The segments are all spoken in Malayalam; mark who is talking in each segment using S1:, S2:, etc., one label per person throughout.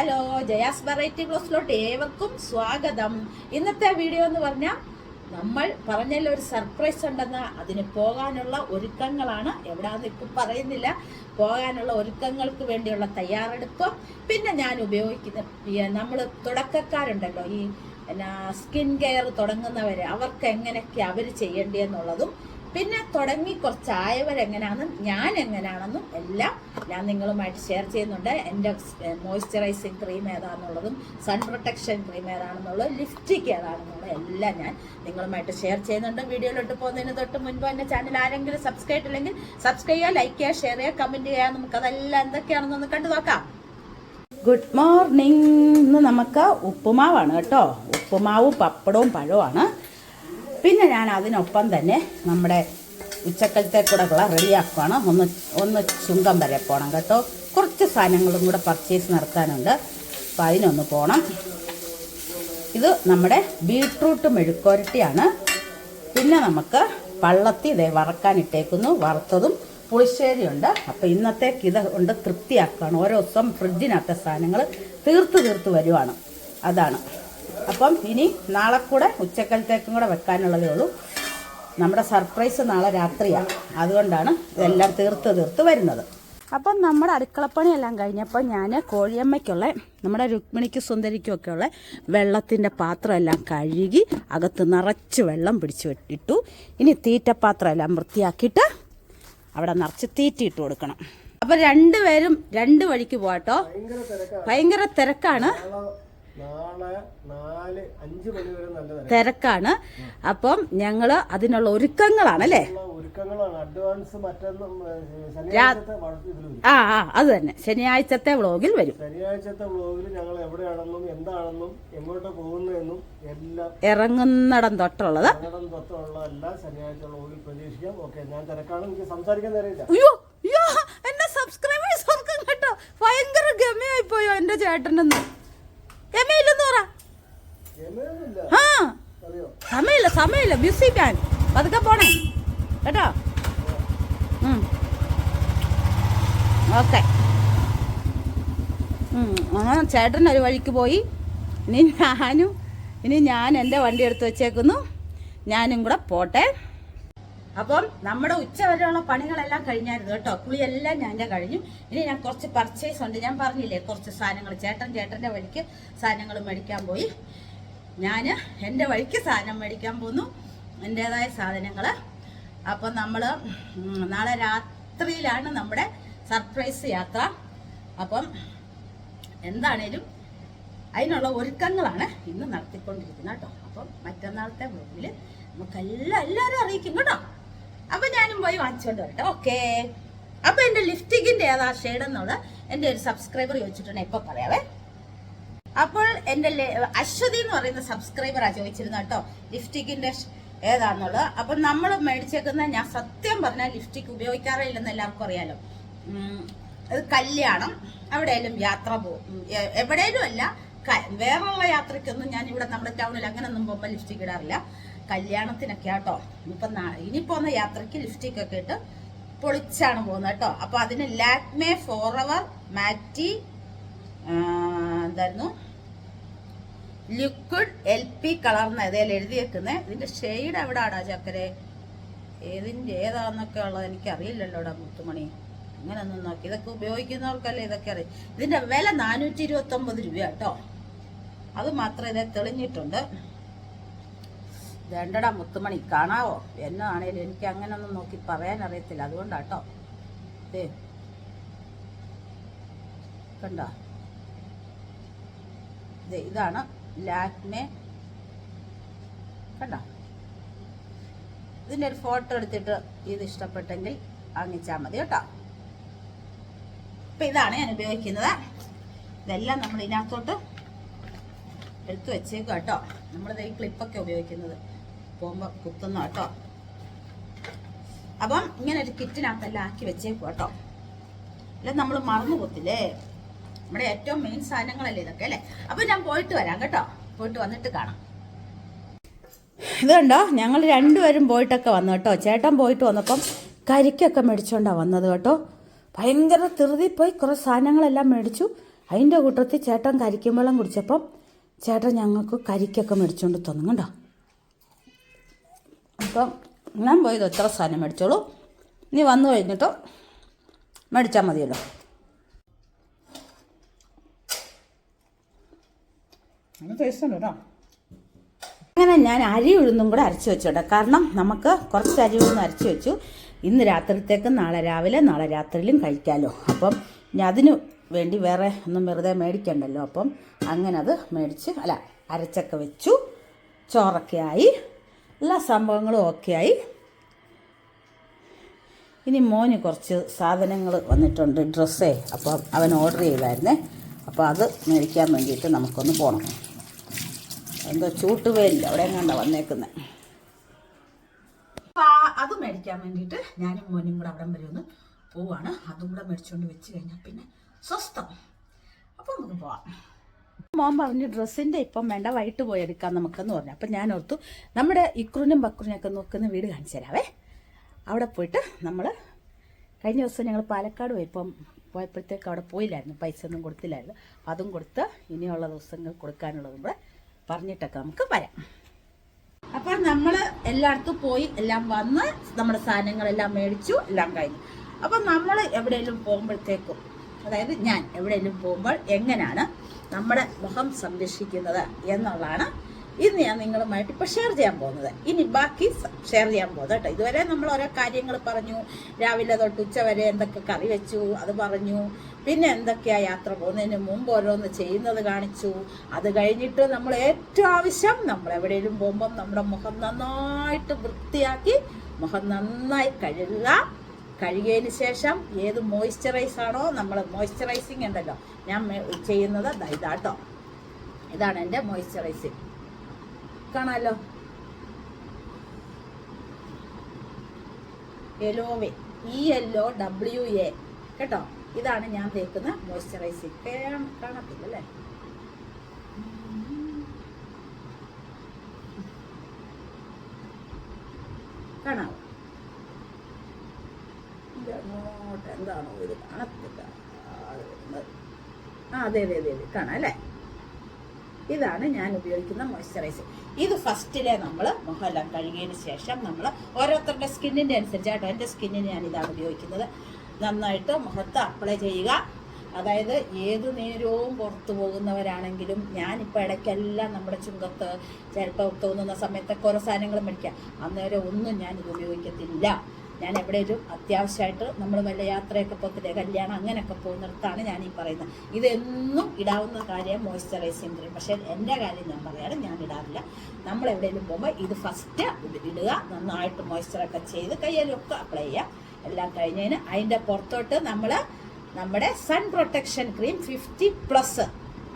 S1: ഹലോ ജയാസ് വെറൈറ്റി ക്ലോസിലോട്ട് ഏവർക്കും സ്വാഗതം. ഇന്നത്തെ വീഡിയോ എന്ന് പറഞ്ഞാൽ നമ്മൾ പറഞ്ഞതിൽ ഒരു സർപ്രൈസ് ഉണ്ടെന്ന് അതിന് പോകാനുള്ള ഒരുക്കങ്ങളാണ്. എവിടെയാന്ന് ഇപ്പം പറയുന്നില്ല. പോകാനുള്ള ഒരുക്കങ്ങൾക്ക് വേണ്ടിയുള്ള തയ്യാറെടുപ്പ്. പിന്നെ ഞാൻ ഉപയോഗിക്കുന്ന നമ്മൾ തുടക്കക്കാരുണ്ടല്ലോ ഈ എന്നാ സ്കിൻ കെയർ തുടങ്ങുന്നവരെ അവർക്ക് എങ്ങനെയൊക്കെ അവർ ചെയ്യേണ്ടതെന്നുള്ളതും പിന്നെ തുടങ്ങി കുറച്ചായവരെങ്ങനെയാണെന്നും ഞാൻ എങ്ങനെയാണെന്നും എല്ലാം ഞാൻ നിങ്ങളുമായിട്ട് ഷെയർ ചെയ്യുന്നുണ്ട്. എന്റെ മോയ്സ്ചറൈസിങ് ക്രീം ഏതാണെന്നുള്ളതും സൺ പ്രൊട്ടക്ഷൻ ക്രീം ഏതാണെന്നുള്ളതും ലിപ്സ്റ്റിക് ഏതാണെന്നുള്ളതും എല്ലാം ഞാൻ നിങ്ങളുമായിട്ട് ഷെയർ ചെയ്യുന്നുണ്ട്. വീഡിയോയിലോട്ട് പോകുന്നതിന് തൊട്ട് മുൻപ് എന്റെ ചാനൽ ആരെങ്കിലും സബ്സ്ക്രൈബ് ഇല്ലെങ്കിൽ സബ്സ്ക്രൈബ് ചെയ്യുക ലൈക്ക് ചെയ്യുക ഷെയർ ചെയ്യുക കമന്റ് ചെയ്യുക. നമുക്കതെല്ലാം എന്തൊക്കെയാണെന്നൊന്ന് കണ്ടു നോക്കാം. ഗുഡ് മോർണിംഗ് ഇന്ന് നമുക്ക് ഉപ്പുമാവാണ് കേട്ടോ. ഉപ്പുമാവും പപ്പടവും പഴവുമാണ്. പിന്നെ ഞാൻ അതിനൊപ്പം തന്നെ നമ്മുടെ ഉച്ചക്കലത്തെ ഉച്ചക്കലത്തേക്കൂടെയുള്ള റെഡിയാക്കുകയാണ് ഒന്ന് ഒന്ന് ചുങ്കം വരെ പോകണം കേട്ടോ. കുറച്ച് സാധനങ്ങളും കൂടെ പർച്ചേസ് നടത്താനുണ്ട്. അപ്പോൾ അതിനൊന്ന് പോകണം ഇത് നമ്മുടെ ബീട്രൂട്ട് മെഴുക്കുരട്ടിയാണ് പിന്നെ നമുക്ക് പള്ളത്തി ഇതേ വറക്കാനിട്ടേക്കുന്നു വറുത്തതും പുളിശ്ശേരിയുണ്ട്. അപ്പോൾ ഇന്നത്തേക്ക് ഇത് കൊണ്ട് തൃപ്തിയാക്കുകയാണ് ഓരോ ദിവസം ഫ്രിഡ്ജിനകത്തെ സാധനങ്ങൾ തീർത്ത് തീർത്ത് വരുവാണ്. അതാണ്. അപ്പം ഇനി നാളെ കൂടെ ഉച്ചക്കലത്തേക്കും കൂടെ വെക്കാനുള്ളതേ ഉള്ളൂ. നമ്മുടെ സർപ്രൈസ് നാളെ രാത്രിയാണ്. അതുകൊണ്ടാണ് ഇതെല്ലാം തീർത്ത് തീർത്ത് വരുന്നത്. അപ്പം നമ്മുടെ അടുക്കളപ്പണിയെല്ലാം കഴിഞ്ഞപ്പോൾ ഞാൻ കോഴിയമ്മയ്ക്കുള്ള നമ്മുടെ രുക്മിണിക്ക് സുന്ദരിക്കും ഉള്ള വെള്ളത്തിന്റെ പാത്രമെല്ലാം കഴുകി അകത്ത് നിറച്ച് വെള്ളം പിടിച്ച് ഇട്ടു. ഇനി തീറ്റപ്പാത്രമെല്ലാം വൃത്തിയാക്കിയിട്ട് അവിടെ നിറച്ച് തീറ്റിയിട്ട് കൊടുക്കണം. അപ്പം രണ്ടുപേരും രണ്ട് വഴിക്ക് പോകട്ടോ ഭയങ്കര തിരക്കാണ്. തിരക്കാണ്. അപ്പം ഞങ്ങൾ അതിനുള്ള ഒരുക്കങ്ങളാണ് അല്ലേ? ആ ആ അത് തന്നെ. ശനിയാഴ്ചത്തെ വ്ളോഗിൽ വരും.
S2: ശനിയാഴ്ചത്തെ വ്ലോഗിൽ ഞങ്ങൾ എവിടെയാണെന്നും എന്താണെന്നും എങ്ങോട്ട് പോകുന്നതെന്നും എല്ലാം
S1: ഇറങ്ങുന്നിടം തൊട്ടുള്ളത്.
S2: തൊട്ടുള്ള എല്ലാ ശനിയാഴ്ച വ്ലോഗിൽ പ്രതീക്ഷിക്കാം. ഓക്കെ ഞാൻ തിരക്കാണ്. എനിക്ക് സംസാരിക്കാൻ
S1: അയ്യോ എന്റെ സബ്സ്ക്രൈബേഴ്സ് കേട്ടോ. ഭയങ്കര ഗമയായി പോയോ എന്റെ ചേട്ടനെന്ന് ഗമയില്ലെന്ന് പറ
S2: ഗമയൊന്നുമില്ല
S1: ആ
S2: അറിയോ
S1: സമയമില്ല. ബിസി ഞാൻ പതുക്കെ പോണേ. കേട്ടോ? ഓക്കെ. അങ്ങനെ ചേട്ടൻ ഒരു വഴിക്ക് പോയി. ഇനി ഞാനും ഇനി ഞാൻ എന്റെ വണ്ടി എടുത്ത് വെച്ചേക്കുന്നു. ഞാനും കൂടെ പോട്ടെ. അപ്പം നമ്മുടെ ഉച്ച വരെയുള്ള പണികളെല്ലാം കഴിഞ്ഞായിരുന്നു കേട്ടോ. കുളിയെല്ലാം ഞാൻ കഴിഞ്ഞു. ഇനി ഞാൻ കുറച്ച് പർച്ചേസ് ഉണ്ട്. ഞാൻ പറഞ്ഞില്ലേ കുറച്ച് സാധനങ്ങൾ. ചേട്ടൻ ചേട്ടന്റെ വഴിക്ക് സാധനങ്ങൾ മേടിക്കാൻ പോയി. ഞാൻ എന്റെ വഴിക്ക് സാധനം മേടിക്കാൻ പോന്നു. എന്റേതായ സാധനങ്ങൾ അപ്പം നമ്മൾ നാളെ രാത്രിയിലാണ് നമ്മുടെ സർപ്രൈസ് യാത്ര. അപ്പം എന്താണേലും അതിനുള്ള ഒരുക്കങ്ങളാണ് ഇന്ന് നടത്തിക്കൊണ്ടിരിക്കുന്നത് കേട്ടോ. അപ്പം മറ്റന്നാളത്തെ വ്ലോഗിൽ നമുക്കെല്ലാം എല്ലാവരും അറിയിക്കും കേട്ടോ. അപ്പം ഞാനും പോയി വാങ്ങിച്ചുകൊണ്ട് വരട്ടെ. ഓക്കെ. അപ്പം എന്റെ ലിഫ്റ്റിങ്ങിന്റെ ഏതാ ഷെയ്ഡ് എന്റെ ഒരു സബ്സ്ക്രൈബർ ചോദിച്ചിട്ടുണ്ടെങ്കിൽ ഇപ്പോൾ പറയാവേ? അപ്പോൾ എന്റെ അശ്വതി എന്ന് പറയുന്ന സബ്സ്ക്രൈബറാണ് ചോദിച്ചിരുന്ന കേട്ടോ ലിഫ്റ്റിക്കിന്റെ ഷ് ഏതാണെന്നുള്ളത് അപ്പം നമ്മൾ മേടിച്ചേക്കുന്ന ഞാൻ സത്യം പറഞ്ഞാൽ ലിഫ്റ്റിക്ക് ഉപയോഗിക്കാറേ ഇല്ലെന്ന് എല്ലാവർക്കും അറിയാലോ. അത് കല്യാണം എവിടെയെങ്കിലും യാത്ര പോകും. എവിടെയും അല്ല വേറെയുള്ള യാത്രയ്ക്കൊന്നും ഞാൻ ഇവിടെ നമ്മുടെ ടൗണിൽ അങ്ങനെയൊന്നും പോകുമ്പോൾ ലിഫ്റ്റിക്ക് ഇടാറില്ല. കല്യാണത്തിനൊക്കെ ആട്ടോ ഇപ്പം ഇനി പോകുന്ന യാത്രയ്ക്ക് ലിപ്സ്റ്റിക് ഒക്കെ ഇട്ട് പൊളിച്ചാണ് പോകുന്നത് കേട്ടോ. അപ്പോൾ അതിന് ലാക്മേ ഫോർ അവർ മാറ്റി എന്തായിരുന്നു? ലിക്വിഡ് എൽ പി കളർന്ന ഏതായാലും എഴുതിയേക്കുന്നത് ഇതിന്റെ ഷെയ്ഡ് എവിടാണ് ചക്കരെ? ഏതിന്റെ ഏതാന്നൊക്കെ ഉള്ളത് എനിക്ക് അറിയില്ലല്ലോടാ മുത്തുമണി അങ്ങനൊന്നും നോക്കി. ഇതൊക്കെ ഉപയോഗിക്കുന്നവർക്കല്ലേ ഇതൊക്കെ അറിയാം. ഇതിന്റെ വില നാനൂറ്റി ഇരുപത്തി ഒമ്പത് രൂപ കേട്ടോ അത് മാത്രം ഇതേ തെളിഞ്ഞിട്ടുണ്ട്. രണ്ടടാ മുത്തുമണി കാണാവോ? എന്നാണേലും എനിക്ക് അങ്ങനെ ഒന്നും നോക്കി പറയാൻ അറിയത്തില്ല അതുകൊണ്ടാട്ടോ ദേ. കണ്ടോ? ഇതാണ് ലാക്മേ കണ്ടോ? ഇതിന്റെ ഒരു ഫോട്ടോ എടുത്തിട്ട് ഇത് ഇഷ്ടപ്പെട്ടെങ്കിൽ വാങ്ങിച്ചാൽ മതി കേട്ടോ. അപ്പം ഇതാണ് ഞാൻ ഉപയോഗിക്കുന്നത്. ഇതെല്ലാം നമ്മൾ ഇതിനകത്തോട്ട് എടുത്തു വെച്ചേക്കും കേട്ടോ. നമ്മളിത് ഈ ക്ലിപ്പൊക്കെ ഉപയോഗിക്കുന്നത്. പോകുമ്പോൾ കുത്തുന്ന കേട്ടോ. അപ്പം ഇങ്ങനെ ഒരു കിറ്റിനകത്തെല്ലാം ആക്കി വെച്ചേക്കും കേട്ടോ. അല്ല നമ്മൾ മറന്നു പോത്തില്ലേ നമ്മുടെ ഏറ്റവും മെയിൻ സാധനങ്ങളല്ലേ ഇതൊക്കെ അല്ലേ? അപ്പൊ ഞാൻ പോയിട്ട് വരാം കേട്ടോ. പോയിട്ട് വന്നിട്ട് കാണാം. ഇത് കണ്ടോ? ഞങ്ങൾ രണ്ടുപേരും പോയിട്ടൊക്കെ വന്നു കേട്ടോ. ചേട്ടൻ പോയിട്ട് വന്നപ്പം കരിക്കൊക്കെ മേടിച്ചുകൊണ്ടാണ് വന്നത് കേട്ടോ. ഭയങ്കര തിറുതി പോയി കുറേ സാധനങ്ങളെല്ലാം മേടിച്ചു. അതിന്റെ കൂട്ടത്തിൽ ചേട്ടൻ കരിക്കും വെള്ളം കുടിച്ചപ്പം ചേട്ടൻ ഞങ്ങൾക്ക് കരിക്കൊക്കെ മേടിച്ചുകൊണ്ട് തന്നു കണ്ടോ? അപ്പം ഞാൻ പോയത് എത്ര സാധനം മേടിച്ചോളൂ? നീ വന്നു കഴിഞ്ഞിട്ടോ? മേടിച്ചാൽ മതിയല്ലോ. അങ്ങനെ ഞാൻ അരി ഉഴുന്നും കൂടെ അരച്ച് വെച്ചോട്ടെ. കാരണം നമുക്ക് കുറച്ച് അരി ഉഴുന്ന് അരച്ച് വെച്ചു. ഇന്ന് രാത്രിത്തേക്കും നാളെ രാവിലെ നാളെ രാത്രിയിലും കഴിക്കാമല്ലോ അപ്പം അതിന് വേണ്ടി വേറെ ഒന്നും വെറുതെ മേടിക്കണ്ടല്ലോ. അപ്പം അങ്ങനെ അത് മേടിച്ച് അല്ല അരച്ചൊക്കെ വെച്ചു. ചോറൊക്കെ ആയി എല്ലാ സംഭവങ്ങളും ഓക്കെ ആയി ഇനി മോന് കുറച്ച് സാധനങ്ങൾ വന്നിട്ടുണ്ട് ഡ്രസ്സേ. അപ്പം അവൻ ഓർഡർ ചെയ്തായിരുന്നേ. അപ്പോൾ അത് മേടിക്കാൻ വേണ്ടിയിട്ട് നമുക്കൊന്ന് പോകണം എന്തോ ചൂട്ടുവേലില്ല അവിടെ എങ്ങാണ്ട വന്നേക്കുന്നത് അത് മേടിക്കാൻ വേണ്ടിയിട്ട് ഞാനും മോനും കൂടെ അവിടെ വരെ ഒന്ന് പോവാണ്. അതും കൂടെ മേടിച്ചുകൊണ്ട് വെച്ച് കഴിഞ്ഞാൽ പിന്നെ സ്വസ്ഥം. അപ്പം നമുക്ക് പോവാം. മോൻ പറഞ്ഞു ഡ്രസ്സിന്റെ ഇപ്പം വേണ്ട വൈകിട്ട് പോയി എടുക്കാം നമുക്കെന്ന് പറഞ്ഞു. അപ്പം ഞാൻ ഓർത്തു നമ്മുടെ ഇക്രുനും ഒക്കെ നോക്കുന്ന വീട് കാണിച്ചു തരാവേ. അവിടെ പോയിട്ട് നമ്മൾ കഴിഞ്ഞ ദിവസം ഞങ്ങൾ പാലക്കാട് പോയി. ഇപ്പം പോയപ്പോഴത്തേക്ക് അവിടെ പോയില്ലായിരുന്നു. പൈസ ഒന്നും കൊടുത്തില്ലായിരുന്നു. അപ്പം അതും കൊടുത്ത് ഇനിയുള്ള ദിവസങ്ങൾ കൊടുക്കാനുള്ളതും കൂടെ പറഞ്ഞിട്ടൊക്കെ നമുക്ക് വരാം അപ്പോൾ നമ്മൾ എല്ലായിടത്തും പോയി എല്ലാം വന്ന് നമ്മുടെ സാധനങ്ങളെല്ലാം മേടിച്ചു എല്ലാം കഴിഞ്ഞു. അപ്പം നമ്മൾ എവിടെയെങ്കിലും പോകുമ്പോഴത്തേക്കും അതായത് ഞാൻ എവിടെയെങ്കിലും പോകുമ്പോൾ എങ്ങനെയാണ് നമ്മുടെ മുഖം സംരക്ഷിക്കുന്നത് എന്നുള്ളതാണ് ഇന്ന് ഞാൻ നിങ്ങളുമായിട്ട് ഇപ്പോൾ ഷെയർ ചെയ്യാൻ പോകുന്നത്. ഇനി ബാക്കി ഷെയർ ചെയ്യാൻ പോകുന്നത് കേട്ടോ. ഇതുവരെ നമ്മൾ ഓരോ കാര്യങ്ങൾ പറഞ്ഞു. രാവിലെ തൊട്ട് ഉച്ച വരെ എന്തൊക്കെ കറി വെച്ചു അത് പറഞ്ഞു. പിന്നെ എന്തൊക്കെയാ യാത്ര പോകുന്നതിന് മുമ്പ് ഓരോന്ന് ചെയ്യുന്നത് കാണിച്ചു. അത് കഴിഞ്ഞിട്ട് നമ്മൾ ഏറ്റവും ആവശ്യം നമ്മൾ എവിടെയെങ്കിലും പോകുമ്പം നമ്മുടെ മുഖം നന്നായിട്ട് വൃത്തിയാക്കി മുഖം നന്നായി കഴുകുക. കഴുകിയതിന് ശേഷം ഏത് മോയ്സ്ചറൈസ് ആണോ നമ്മൾ മോയ്സ്ചറൈസിങ് ഉണ്ടല്ലോ. ഞാൻ ചെയ്യുന്നത് ഇതാട്ടോ ഇതാണ് എന്റെ മോയ്സ്ചറൈസിങ് കാണാമല്ലോ Elowa E L O W A കേട്ടോ? ഇതാണ് ഞാൻ തേക്കുന്ന മോയ്സ്ചറൈസിങ് കാണത്തില്ല അല്ലേ? കാണാവോ? ഇത് അങ്ങോട്ട് എന്താണോ ഇത്? കാണത്തില്ല. ആ, അതെ അതെ അതെ. കാണാം അല്ലേ? ഇതാണ് ഞാൻ ഉപയോഗിക്കുന്ന മോയ്സ്ചറൈസർ ഇത് ഫസ്റ്റിലെ നമ്മൾ മുഖമെല്ലാം കഴുകിയതിന് ശേഷം നമ്മൾ ഓരോരുത്തരുടെ സ്കിന്നിന്റെ അനുസരിച്ച് കേട്ടോ എന്റെ സ്കിന്നിന് ഞാൻ ഇതാണ് ഉപയോഗിക്കുന്നത്. നന്നായിട്ട് മുഖത്ത് അപ്ലൈ ചെയ്യുക. അതായത് ഏത് നേരവും പുറത്തു പോകുന്നവരാണെങ്കിലും ഞാനിപ്പോൾ ഇടയ്ക്കെല്ലാം നമ്മുടെ ചുങ്കത്ത് ചിലപ്പോൾ തോന്നുന്ന സമയത്തൊക്കെ ഓരോ സാധനങ്ങൾ മേടിക്കാം അന്നേരം ഒന്നും ഞാനിത് ഉപയോഗിക്കത്തില്ല. ഞാൻ എവിടെയും അത്യാവശ്യമായിട്ട് നമ്മൾ വല്ല യാത്രയൊക്കെ പോകത്തില്ലേ കല്യാണം അങ്ങനെയൊക്കെ പോകുന്നിടത്താണ് ഞാൻ ഈ പറയുന്നത്. ഇതെന്നും ഇടാവുന്ന കാര്യം മോയ്സ്ചറൈസിങ് ക്രീം പക്ഷേ എന്റെ കാര്യം ഞാൻ പറയാറ് ഞാൻ ഇടാറില്ല. നമ്മൾ എവിടെയെങ്കിലും പോകുമ്പോൾ ഇത് ഫസ്റ്റ് ഇടുക നന്നായിട്ട് മോയ്സ്ചറൊക്കെ ചെയ്ത് കയ്യിലൊക്കെ അപ്ലൈ ചെയ്യുക. എല്ലാം കഴിഞ്ഞതിന് അതിന്റെ പുറത്തോട്ട് നമ്മൾ നമ്മുടെ sun protection cream fifty plus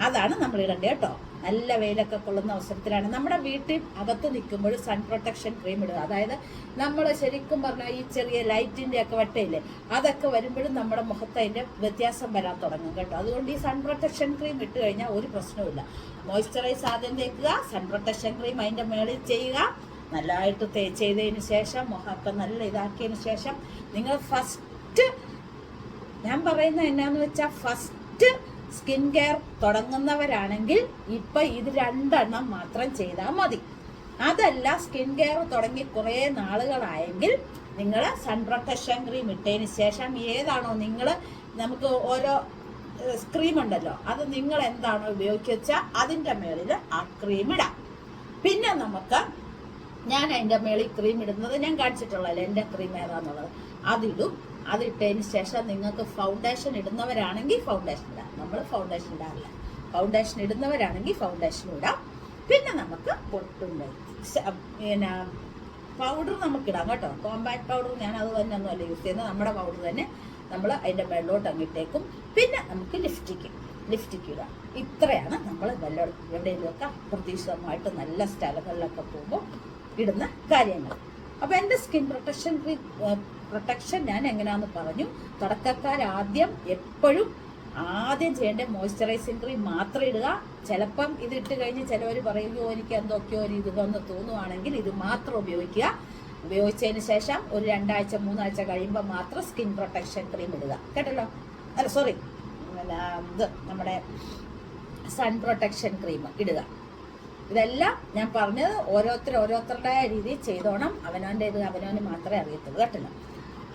S1: അതാണ് നമ്മൾ ഇടേണ്ടത് കേട്ടോ. നല്ല വെയിലൊക്കെ കൊള്ളുന്ന അവസരത്തിലാണ്. നമ്മുടെ വീട്ടിൽ അകത്ത് നിൽക്കുമ്പോൾ സൺ പ്രൊട്ടക്ഷൻ ക്രീം ഇടുക. അതായത് നമ്മൾ ശരിക്കും പറഞ്ഞാൽ ഈ ചെറിയ ലൈറ്റിന്റെ ഒക്കെ വട്ടയില്ലേ അതൊക്കെ വരുമ്പോഴും നമ്മുടെ മുഖത്ത് അതിന്റെ വ്യത്യാസം വരാൻ തുടങ്ങും കേട്ടോ. അതുകൊണ്ട് ഈ സൺ പ്രൊട്ടക്ഷൻ ക്രീം ഇട്ട് കഴിഞ്ഞാൽ ഒരു പ്രശ്നവുമില്ല. മോയ്സ്ചറൈസ് ആദ്യം തേക്കുക സൺ പ്രൊട്ടക്ഷൻ ക്രീം അതിന്റെ മേളിൽ ചെയ്യുക. നല്ലതായിട്ട് തേ ചെയ്തതിന് ശേഷം മുഖമൊക്കെ നല്ല ഇതാക്കിയതിന് ശേഷം നിങ്ങൾ ഫസ്റ്റ് ഞാൻ പറയുന്നത് എന്നാന്ന് വെച്ചാൽ ഫസ്റ്റ് സ്കിൻ കെയർ തുടങ്ങുന്നവരാണെങ്കിൽ ഇപ്പൊ ഇത് രണ്ടെണ്ണം മാത്രം ചെയ്താൽ മതി. അതല്ല സ്കിൻ കെയർ തുടങ്ങി കുറേ നാളുകളായെങ്കിൽ നിങ്ങൾ സൺ പ്രൊട്ടക്ഷൻ ക്രീം ഇട്ടതിന് ശേഷം ഏതാണോ നിങ്ങൾ നമുക്ക് ഓരോ ക്രീം ഉണ്ടല്ലോ അത് നിങ്ങൾ എന്താണോ ഉപയോഗിക്കുക അതിന്റെ മേളിൽ ആ ക്രീം ഇടാം. പിന്നെ നമുക്ക് ഞാൻ അതിന്റെ മേളിൽ ക്രീം ഇടുന്നത് ഞാൻ കാണിച്ചിട്ടുള്ളതല്ലേ എന്റെ ക്രീം ഏതാന്നുള്ളത്. അതിടും അതിട്ടതിന് ശേഷം നിങ്ങൾക്ക് ഫൗണ്ടേഷൻ ഇടുന്നവരാണെങ്കിൽ ഫൗണ്ടേഷൻ ഇടാം. നമ്മൾ ഫൗണ്ടേഷൻ ഇടാറില്ല. ഫൗണ്ടേഷൻ ഇടുന്നവരാണെങ്കിൽ ഫൗണ്ടേഷൻ ഇടാം. പിന്നെ നമുക്ക് പൊട്ടുണ്ട് പിന്നെ പൗഡർ നമുക്ക് ഇടാം കേട്ടോ. കോമ്പാക്ട് പൗഡർ ഞാൻ അത് തന്നെ ഒന്നുമല്ല യൂസ് ചെയ്യുന്നത്. നമ്മുടെ പൗഡർ തന്നെ നമ്മൾ അതിന്റെ വെള്ളോട്ട് അങ്ങിട്ടേക്കും പിന്നെ നമുക്ക് ലിഫ്റ്റിക്ക് ലിഫ്റ്റിക്ക് ഇടാം. ഇത്രയാണ് നമ്മൾ വെള്ളം എവിടെയെങ്കിലുമൊക്കെ അപ്രതീക്ഷിതമായിട്ട് നല്ല സ്ഥലങ്ങളിലൊക്കെ പോകുമ്പോൾ ഇടുന്ന കാര്യങ്ങൾ. അപ്പോൾ എന്റെ സ്കിൻ പ്രൊട്ടക്ഷൻ പ്രൊട്ടക്ഷൻ ഞാൻ എങ്ങനെയാണെന്ന് പറഞ്ഞു. തുടക്കക്കാർ ആദ്യം എപ്പോഴും ആദ്യം ചെയ്യേണ്ട മോയ്സ്ചറൈസിംഗ് ക്രീം മാത്രം ഇടുക. ചിലപ്പം ഇത് ഇട്ട് കഴിഞ്ഞ് ചിലവർ പറയുകയോ എനിക്ക് എന്തൊക്കെയോ ഒരു ഇതൊന്ന് തോന്നുവാണെങ്കിൽ ഇത് മാത്രം ഉപയോഗിക്കുക. ഉപയോഗിച്ചതിന് ശേഷം ഒരു രണ്ടാഴ്ച മൂന്നാഴ്ച കഴിയുമ്പോൾ മാത്രം സ്കിൻ പ്രൊട്ടക്ഷൻ ക്രീം ഇടുക. കേട്ടല്ലോ? അല്ല സോറി ഇത് നമ്മുടെ സൺ പ്രൊട്ടക്ഷൻ ക്രീം ഇടുക. ഇതെല്ലാം ഞാൻ പറഞ്ഞത് ഓരോരുത്തർ ഓരോരുത്തരുടെ രീതിയിൽ ചെയ്തോണം. അവനവന്റെ ഇത് അവനവന് മാത്രമേ അറിയത്തുള്ളൂ. കേട്ടില്ല?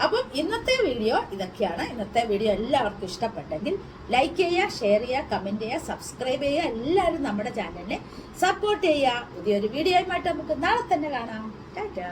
S1: അപ്പം ഇന്നത്തെ വീഡിയോ ഇതൊക്കെയാണ്. ഇന്നത്തെ വീഡിയോ എല്ലാവർക്കും ഇഷ്ടപ്പെട്ടെങ്കിൽ ലൈക്ക് ചെയ്യുക ഷെയർ ചെയ്യുക കമന്റ് ചെയ്യുക സബ്സ്ക്രൈബ് ചെയ്യുക. എല്ലാവരും നമ്മുടെ ചാനലിനെ സപ്പോർട്ട് ചെയ്യുക. പുതിയൊരു വീഡിയോയുമായിട്ട് നമുക്ക് നാളെ തന്നെ കാണാം. ടാറ്റാ